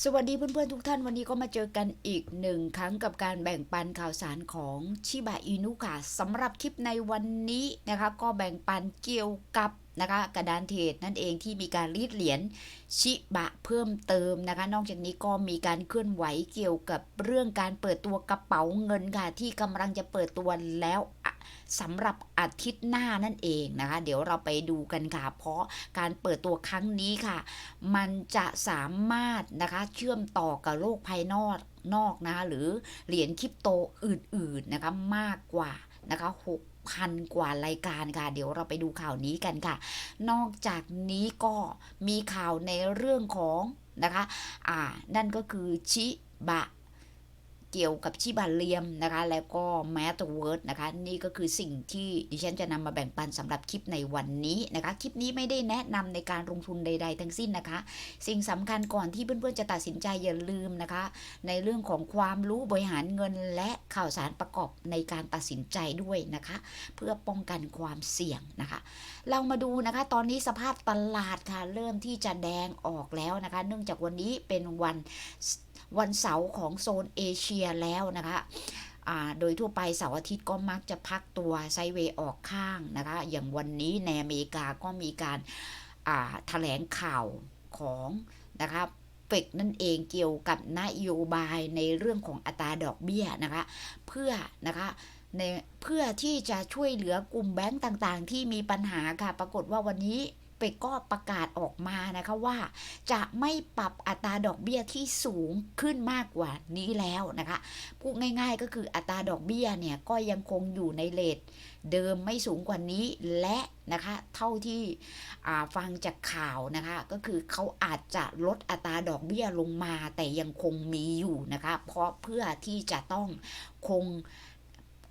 สวัสดีเพื่อนๆทุกท่านวันนี้ก็มาเจอกันอีกหนึ่งครั้งกับการแบ่งปันข่าวสารของชิบะอินุค่ะสำหรับคลิปในวันนี้นะคะ ก็แบ่งปันเกี่ยวกับนะคะกระดานเทรดนั่นเองที่มีการรีดเหรียญชิบะเพิ่มเติมนะคะ นอกจากนี้ก็มีการเคลื่อนไหวเกี่ยวกับเรื่องการเปิดตัวกระเป๋าเงินค่ะที่กำลังจะเปิดตัวแล้ว สำหรับอาทิตย์หน้านั่นเองนะคะ เดี๋ยวเราไปดูกันค่ะ เพราะการเปิดตัวครั้งนี้ค่ะ มันจะสามารถนะคะเชื่อมต่อกับโลกภายนอกนอกนะะหรือเหรียญคริปโตอื่นๆนะคะมากกว่านะคะ6,000กว่ารายการค่ะ เดี๋ยวเราไปดูข่าวนี้กันค่ะ นอกจากนี้ก็มีข่าวในเรื่องของนะคะ อ่า นั่นก็คือชิบะ เกี่ยวกับชิบาเลียมนะคะ แล้วก็แมตเวิร์ดนะคะ นี่ก็คือสิ่งที่ดิฉันจะนำมาแบ่งปันสำหรับคลิปในวันนี้นะคะ คลิปนี้ไม่ได้แนะนำในการลงทุนใด ๆ ทั้งสิ้นนะคะ สิ่งสำคัญก่อนที่เพื่อนๆจะตัดสินใจอย่าลืมนะคะ ในเรื่องของความรู้บริหารเงินและข่าวสารประกอบในการตัดสินใจด้วยนะคะ เพื่อป้องกันความเสี่ยงนะคะ เรามาดูนะคะตอนนี้สภาพตลาดค่ะเริ่มที่จะแดงออกแล้วนะคะ เนื่องจากวันนี้เป็นวัน วันเสาร์ของโซนเอเชียแล้วนะคะโดยทั่วไปเสาร์อาทิตย์ก็มักจะพักตัวไซเวย์ออกข้างนะคะ อย่างวันนี้ในอเมริกาก็มีการอ่าแถลงข่าวของนะคะเฟกนั่นเองเกี่ยวกับนโยบายในเรื่องของอัตราดอกเบี้ยนะคะ เพื่อนะคะในเพื่อที่จะช่วยเหลือกลุ่มแบงก์ต่างๆ ที่มีปัญหาค่ะ ปรากฏว่าวันนี้ ฟกก็ประกาศออกมานะคะว่า จะไม่ปรับอัตราดอกเบี้ยที่สูงขึ้นมากกว่านี้แล้วนะคะพูดง่ายๆก็คืออัตราดอกเบี้ยเนี่ยก็ยังคงอยู่ในเลทเดิมไม่สูงกว่านี้และนะคะเท่าที่ฟังจากข่าวนะคะก็คือเขาอาจจะลดอัตราดอกเบี้ยลงมา แต่ยังคงมีอยู่นะคะเพราะเพื่อที่จะต้องคง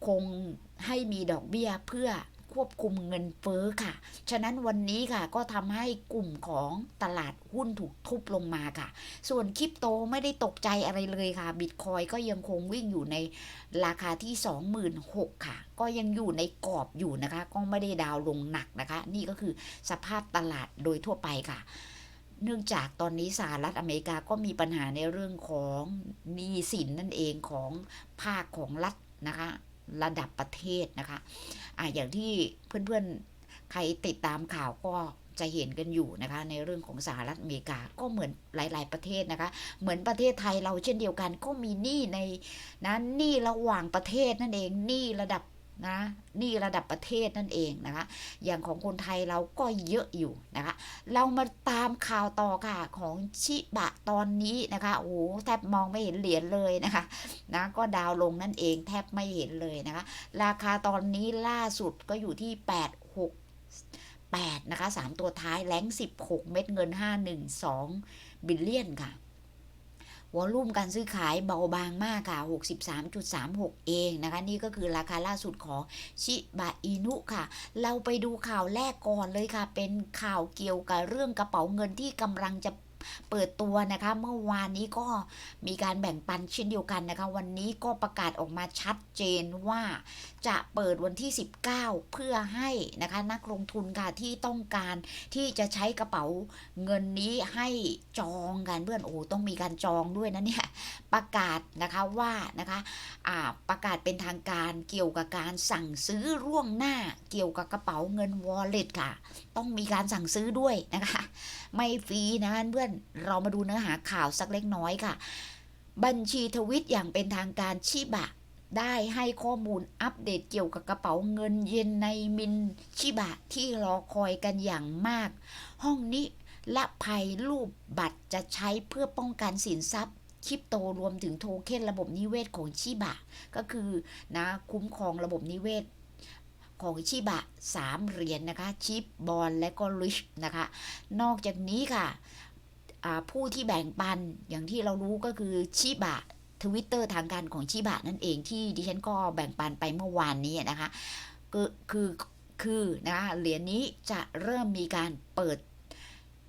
คงให้มีดอกเบี้ยเพื่อ ควบคุมเงินเฟ้อค่ะ ฉะนั้นวันนี้ค่ะก็ทำให้กลุ่มของตลาดหุ้นถูกทุบลงมาค่ะ ส่วนคริปโตไม่ได้ตกใจอะไรเลยค่ะ บิตคอยก็ยังคงวิ่งอยู่ในราคาที่ 26,000ค่ะ ก็ยังอยู่ในกรอบอยู่นะคะ ก็ไม่ได้ดาวลงหนักนะคะ นี่ก็คือสภาพตลาดโดยทั่วไปค่ะเนื่องจากตอนนี้สหรัฐอเมริกาก็มีปัญหาในเรื่องของหนี้สินนั่นเองของภาคของรัฐนะคะ ระดับประเทศนะคะอะอย่างที่เพื่อนๆใครติดตามข่าวก็จะเห็นกันอยู่นะคะในเรื่องของสหรัฐอเมริกาก็เหมือนหลาย ๆประเทศนะคะ เหมือนประเทศไทยเราเช่นเดียวกันก็มีหนี้ในนั้นหนี้ระหว่างประเทศนั่นเองหนี้ระดับ นะหนี้ระดับประเทศนั่นเองนะคะอย่างของคนไทยเราก็เยอะอยู่นะคะเรามาตามข่าวต่อค่ะของชิบะตอนนี้นะคะโอ้โหแทบมองไม่เห็นเหรียญเลยนะคะนะก็ดาวลงนั่นเองแทบไม่เห็นเลยนะคะราคาตอนนี้ล่าสุดก็อยู่ที่ 8 6 8 นะคะ 3 ตัวท้ายแรง16 เม็ดเงิน 512 บิลเลียนค่ะ วอลุ่มการซื้อขายเบาบางมากค่ะ 63.36 เองนะคะ นี่ก็คือราคาล่าสุดของชิบะอินุค่ะ เราไปดูข่าวแรกก่อนเลยค่ะ เป็นข่าวเกี่ยวกับเรื่องกระเป๋าเงินที่กำลังจะ เปิดตัวนะคะเมื่อวานนี้ก็มีการแบ่งปันเช่นเดียวกันนะคะ วันนี้ก็ประกาศออกมาชัดเจนว่าจะเปิดวันที่ 19 เพื่อให้นะคะนักลงทุนค่ะที่ต้องการที่จะใช้กระเป๋าเงินนี้ให้จองกันเพื่อนโอ้ต้องมีการจองด้วยนะเนี่ย ประกาศนะคะว่านะคะประกาศเป็นทางการเกี่ยวกับการสั่งซื้อล่วงหน้าเกี่ยวกับกระเป๋าเงิน wallet ค่ะ ต้องมีการสั่งซื้อด้วยนะคะ ไม่ฟรีนะเพื่อนเรามาดูเนื้อหาข่าวสักเล็กน้อยค่ะ บัญชีทวิตอย่างเป็นทางการชิบะได้ให้ข้อมูลอัปเดตเกี่ยวกับกระเป๋าเงินเย็นในมินชิบะที่รอคอยกันอย่างมาก ห้องนี้ละภัยรูปบัตรจะใช้เพื่อป้องกันสินทรัพย์ คริปโตรวมถึงโทเค็นระบบนิเวศของชิบะ ก็คือนะคุ้มครองระบบนิเวศของชิบะ 3 เหรียญนนะคะ ชิปบอลและก็ริชนะคะ นอกจากนี้ค่ะผู้ที่แบ่งปันอย่างที่เรารู้ก็คือชิบะทวิตเตอร์ทางการของชิบะนั่นเองที่ดิฉันก็แบ่งปันไปเมื่อวานนี้นะคะก็คือคือนะคะเหรียญนี้จะเริ่มมีการเปิด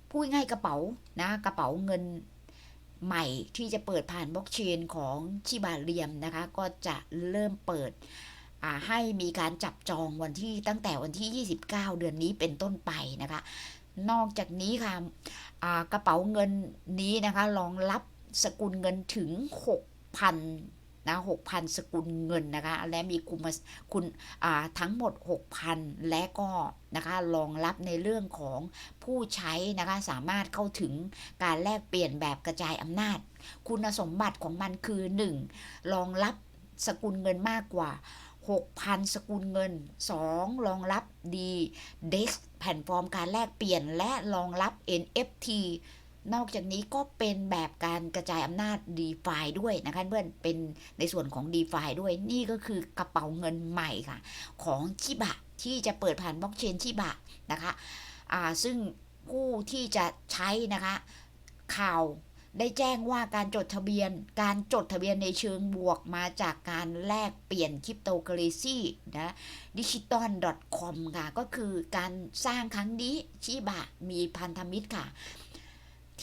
พูดง่ายกระเป๋านะกระเป๋าเงิน ใหม่ที่จะเปิดผ่านบล็อกเชนของชิบะเรียมนะคะ ก็จะเริ่มเปิดให้มีการจับจองวันที่ตั้งแต่วันที่ 29 เดือนนี้เป็นต้นไปนะคะ นอกจากนี้ค่ะกระเป๋าเงินนี้นะคะรองรับสกุลเงินถึง 6,000 นะ6,000สกุลเงินนะคะ และมีคุมคุณทั้งหมด 6,000 และก็นะคะรองรับในเรื่องของผู้ใช้นะคะสามารถเข้าถึงการแลกเปลี่ยนแบบกระจายอำนาจ คุณสมบัติของมันคือ 1. รองรับสกุลเงินมากกว่า 6,000 สกุลเงิน 2. รองรับ D DEX แผ่นฟอร์มการแลกเปลี่ยนและรองรับ NFT นอกจากนี้ก็เป็นแบบการกระจายอำนาจ DeFi ด้วยนะคะเพื่อนเป็นในส่วนของ DeFi ด้วยนี่ก็คือกระเป๋าเงินใหม่ค่ะ ของชิบะที่จะเปิดผ่านบล็อกเชนชิบะนะคะอ่าซึ่งผู้ที่จะใช้นะคะข่าวได้แจ้งว่าการจดทะเบียน การจดทะเบียนในเชิงบวกมาจากการแลกเปลี่ยนคริปโตเคอเรซีนะดิจิตอล .com ค่ะ ก็คือการสร้างครั้งนี้ชิบะมีพันธมิตรค่ะ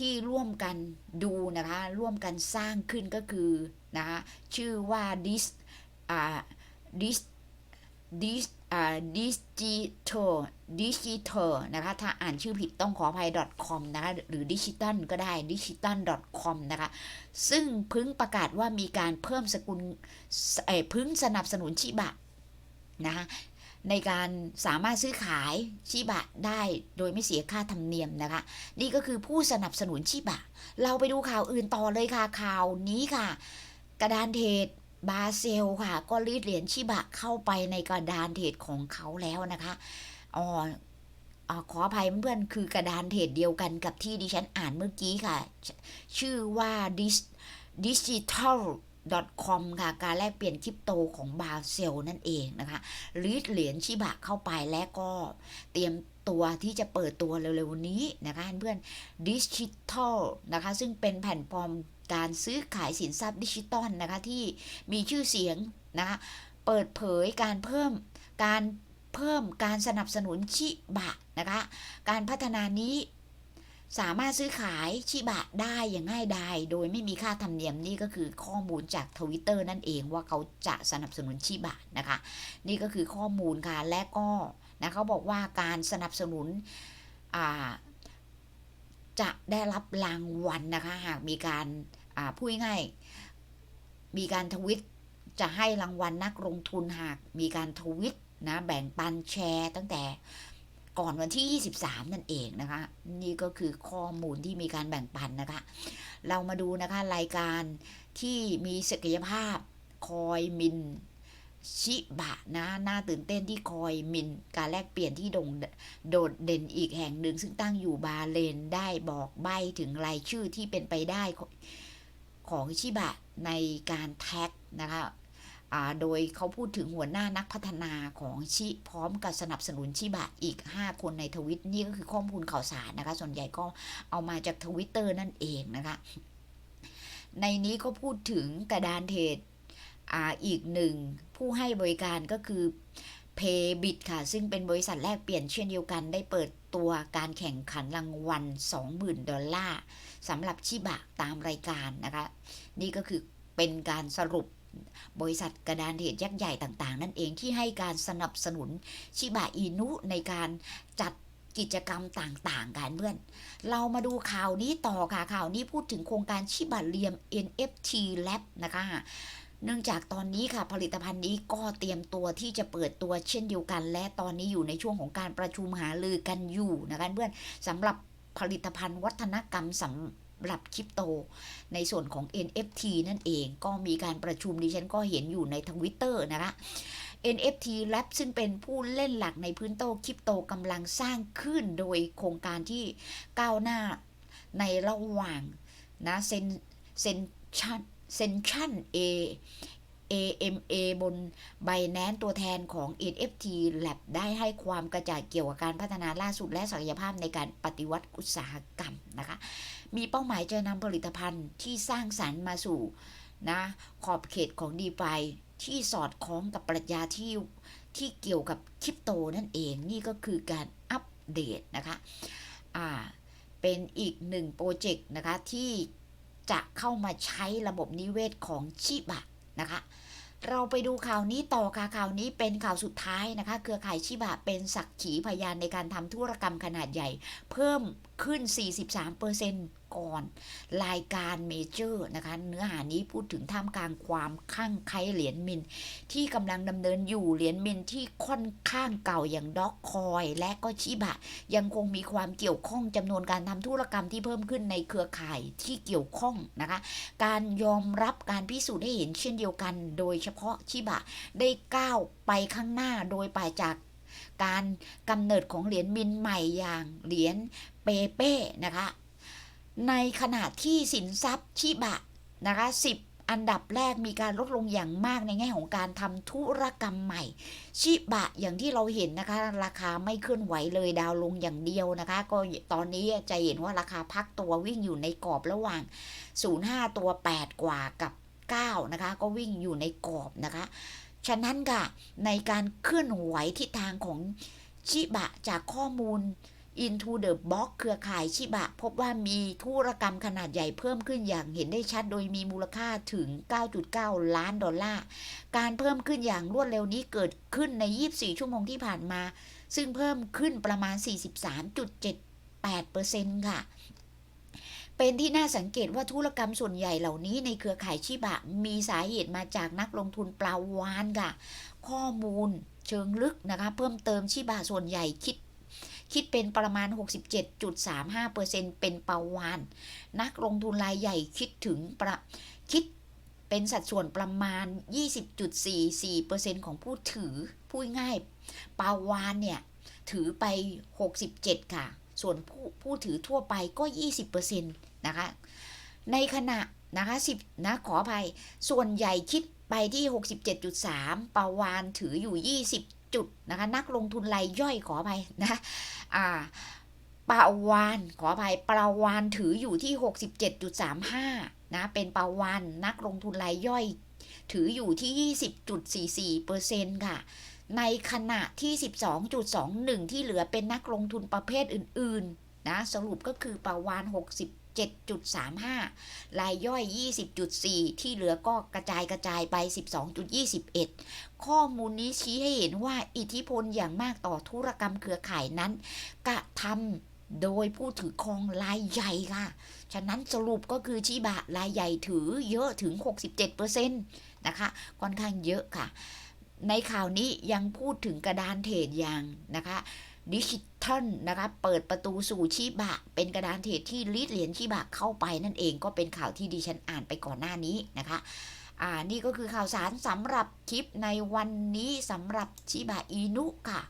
ที่ร่วมกันดูนะคะ ร่วมกันสร้างขึ้นก็คือนะคะชื่อว่า dis อ่า dis dis อ่า digital digital นะคะ ถ้าอ่านชื่อผิดต้องขออภัย .com นะคะ หรือ digital ก็ได้ digital com นะคะ ซึ่งพึ่งประกาศว่ามีการเพิ่มสกุลเอ่อเพึ่งสนับสนุนชิบะนะคะ ในการสามารถซื้อขายชิบะได้โดยไม่เสียค่าธรรมเนียมนะคะ นี่ก็คือผู้สนับสนุนชิบะ เราไปดูข่าวอื่นต่อเลยค่ะข่าวนี้ค่ะ กระดานเทรดบาเซลค่ะ ก็รีดเหรียญชิบะเข้าไปในกระดานเทรดของเขาแล้วนะคะอ๋ออขออภัยเพื่อนคือกระดานเทรดเดียวกันกับที่ดิฉันอ่านเมื่อกี้ค่ะ ชื่อว่า dis digital com ค่ะการแลกเปลี่ยนคริปโตของบาเซลนั่นเองนะคะรีดเหรียญชิบะเข้าไปและก็เตรียมตัวที่จะเปิดตัวเร็วๆนี้นะคะเพื่อน Digital นะคะซึ่งเป็นแผ่นฟอร์มการซื้อขายสินทรัพย์ดิจิตอลนะคะที่มีชื่อเสียงนะคะเปิดเผยการเพิ่มการเพิ่มการสนับสนุนชิบะนะคะการพัฒนานี้ สามารถซื้อขายชิบะได้อย่างง่ายดายโดยไม่มีค่าธรรมเนียมนี่ก็คือข้อมูลจากทวิตเตอร์นั่นเองว่าเขาจะสนับสนุนชิบะนะคะ นี่ก็คือข้อมูลค่ะและก็นะเขาบอกว่าการสนับสนุนจะได้รับรางวัลนะคะ หากมีการอ่าพูดง่ายมีการทวิตจะให้รางวัลนักลงทุนหากมีการทวิตนะแบ่งปันแชร์ตั้งแต่ ก่อนวันที่ 23 นั่นเองนะคะ นี่ก็คือข้อมูลที่มีการแบ่งปันนะคะ เรามาดูนะคะรายการที่มีศักยภาพคอยมินชิบะนะน่าตื่นเต้นที่คอยมินการแลกเปลี่ยนที่โด่งโดดเด่นอีกแห่งหนึ่ง ซึ่งตั้งอยู่บาเลนได้บอกใบถึงรายชื่อที่เป็นไปได้ของชิบะในการแท็กนะคะ โดยเขาพูดถึงหัวหน้านักพัฒนาของชิพร้อมกับสนับสนุนชิบะอีก 5 คนในทวิตนี่ก็คือข้อมูลข่าวสารนะคะ ส่วนใหญ่ก็เอามาจากทวิตเตอร์นั่นเองนะคะ ในนี้ก็พูดถึงกระดานเทรดอ,อีกหนึ่งผู้ให้บริการก็คือ Paybit ค่ะ ซึ่งเป็นบริษัทแลกเปลี่ยนเช่นเดียวกันได้เปิดตัวการแข่งขันรางวัล 20,000 ดอลลาร์สำหรับชิบะตามรายการนะคะ นี่ก็คือเป็นการสรุป บริษัทกระดานเทรดยักษ์ใหญ่ต่าง ๆ นั่นเองที่ให้การสนับสนุนชิบะอินุในการจัดกิจกรรมต่าง ๆ กันเพื่อน เรามาดูข่าวนี้ต่อค่ะ ข่าวนี้พูดถึงโครงการชิบะเรียม NFT Lab นะคะ เนื่องจากตอนนี้ค่ะ ผลิตภัณฑ์นี้ก็เตรียมตัวที่จะเปิดตัวเช่นเดียวกัน และตอนนี้อยู่ในช่วงของการประชุมหารือกันอยู่นะคะเพื่อนสำหรับผลิตภัณฑ์วัฒนกรรมสำ รับคริปโต ในส่วนของ NFT นั่นเองก็มีการประชุมดิฉันก็เห็นอยู่ในทวิตเตอร์นะคะ NFT Lab ซึ่งเป็นผู้เล่นหลักในพื้นโตคริปโตกำลังสร้างขึ้นโดยโครงการที่ก้าวหน้าในระหว่างนะเซนเซนชันเซนชัน A AMA บน b i n a n c e ตัวแทนของ NFT Lab ได้ให้ความกระจ่างเกี่ยวกับการพัฒนาล่าสุดและศักยภาพในการปฏิวัติอุตสาหกรรมนะคะ มีเป้าหมายจะนำผลิตภัณฑ์ที่สร้างสรรค์มาสู่นะขอบเขตของ d e f i ที่สอดคล้องกับปรัชญาที่ที่เกี่ยวกับคริปโตนั่นเองนี่ก็คือการอัปเดตนะคะอ่าเป็นอีกหนึ่งโปรเจกต์นะคะที่จะเข้ามาใช้ระบบนิเวศของชิบะ นะคะ เราไปดูข่าวนี้ต่อค่ะข่าวนี้เป็นข่าวสุดท้ายนะคะ เครือข่ายชิบะเป็นสักขีพยานในการทำธุรกรรมขนาดใหญ่ เพิ่มขึ้น 43%ก ก่อนรายการเมเจอร์นะคะ เนื้อหานี้พูดถึงท่ามกลางความข้างไคล้เหรียญมิน ที่กำลังดำเนินอยู่เหรียญมินที่ค่อนข้างเก่าอย่างด็อกคอย และก็ชิบะ ยังคงมีความเกี่ยวข้องจำนวนการทำธุรกรรมที่เพิ่มขึ้นในเครือข่ายที่เกี่ยวข้องนะคะ การยอมรับการพิสูจน์ให้เห็นเช่นเดียวกัน โดยเฉพาะชิบะได้ก้าวไปข้างหน้าโดยปลาจากการกำเนิดของเหรียญมินใหม่อย่างเหรียญเปเป้นะคะ ในขณะที่สินทรัพย์ชิบะนะคะ10อันดับแรกมีการลดลงอย่างมากในแง่ของการทำธุรกรรมใหม่ ชิบะอย่างที่เราเห็นนะคะ ราคาไม่เคลื่อนไหวเลยดาวลงอย่างเดียวนะคะ ก็ตอนนี้จะเห็นว่าราคาพักตัววิ่งอยู่ในกรอบระหว่าง 05 ตัว 8 กว่ากับ 9 นะคะ ก็วิ่งอยู่ในกรอบนะคะ ฉะนั้นค่ะในการเคลื่อนไหวทิศทางของชิบะจากข้อมูล Into the Box เครือข่ายชิบะ พบว่ามีธุรกรรมขนาดใหญ่เพิ่มขึ้นอย่างเห็นได้ชัดโดยมีมูลค่าถึง 9.9 ล้านดอลลาร์ การเพิ่มขึ้นอย่างรวดเร็วนี้เกิดขึ้นใน 24 ชั่วโมงที่ผ่านมา ซึ่งเพิ่มขึ้นประมาณ 43.78%ค่ะเป็นที่น่าสังเกตว่าธุรกรรมส่วนใหญ่เหล่านี้ในเครือข่ายชิบะ มีสาเหตุมาจากนักลงทุนปลาวานค่ะ ข้อมูลเชิงลึกนะคะ เพิ่มเติมชิบะส่วนใหญ่คิด คิดเป็นประมาณ 67.35%เป็นปลาวาน นักลงทุนรายใหญ่คิดถึงประคิดเป็นสัดส่วนประมาณ 20.44%ของผู้ถือพูดง่ายปาวานเนี่ยถือไป 67 ค่ะ ส่วนผู้ผู้ถือทั่วไปก็ 20%นะคะ ในขณะนะคะ10นะขออภัย ส่วนใหญ่คิดไปที่ 67.3 ปาวานถืออยู่ 20 จุดนะคะนักลงทุนรายย่อยขออภัยนะอ่าปาวานขออภัยปาวานถืออยู่ที่ 67.35นะเป็นปาวานนักลงทุนรายย่อย ถืออยู่ที่ 20.44%ค่ะ ในขณะที่ 12.21 ที่เหลือเป็นนักลงทุนประเภทอื่น ๆ นะ สรุปก็คือประวาน 7.35 รายย่อย 20.4 ที่เหลือก็กระจายกระจายไป 12.21 ข้อมูลนี้ชี้ให้เห็นว่าอิทธิพลอย่างมากต่อธุรกรรมเครือข่ายนั้น กระทำโดยผู้ถือครองรายใหญ่ค่ะ ฉะนั้นสรุปก็คือชิบะรายใหญ่ถือเยอะถึง 67%นะคะ ค่อนข้างเยอะค่ะ ในข่าวนี้ยังพูดถึงกระดานเทรดอย่างนะคะ ดิจิทัลนะคะเปิดประตูสู่ชิบะ เป็นกระดานเทรดที่ลิดเหรียญชิบะเข้าไปนั่นเองก็เป็นข่าวที่ดิฉันอ่านไปก่อนหน้านี้นะคะอ่านี่ก็คือข่าวสารสำหรับคลิปในวันนี้สำหรับชิบะอินุค่ะ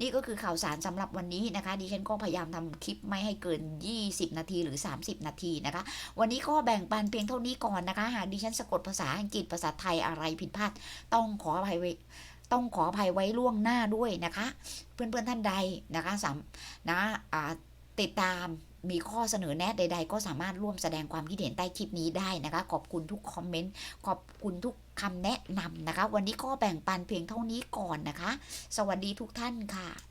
นี่ก็คือข่าวสารสำหรับวันนี้นะคะ ดิฉันก็พยายามทำคลิปไม่ให้เกิน 20 นาทีหรือ 30 นาทีนะคะ วันนี้ก็แบ่งปันเพียงเท่านี้ก่อนนะคะ หากดิฉันสะกดภาษาอังกฤษภาษาไทยอะไรผิดพลาด ต้องขออภัยไว้ ต้องขออภัยไว้ล่วงหน้าด้วยนะคะ เพื่อนๆท่านใดนะคะสามนะอ่าติดตามมีข้อเสนอแนะใด ๆ ก็สามารถร่วมแสดงความคิดเห็นใต้คลิปนี้ได้นะคะ ขอบคุณทุกคอมเมนต์ ขอบคุณทุกคำแนะนำนะคะ วันนี้ก็แบ่งปันเพียงเท่านี้ก่อนนะคะ สวัสดีทุกท่านค่ะ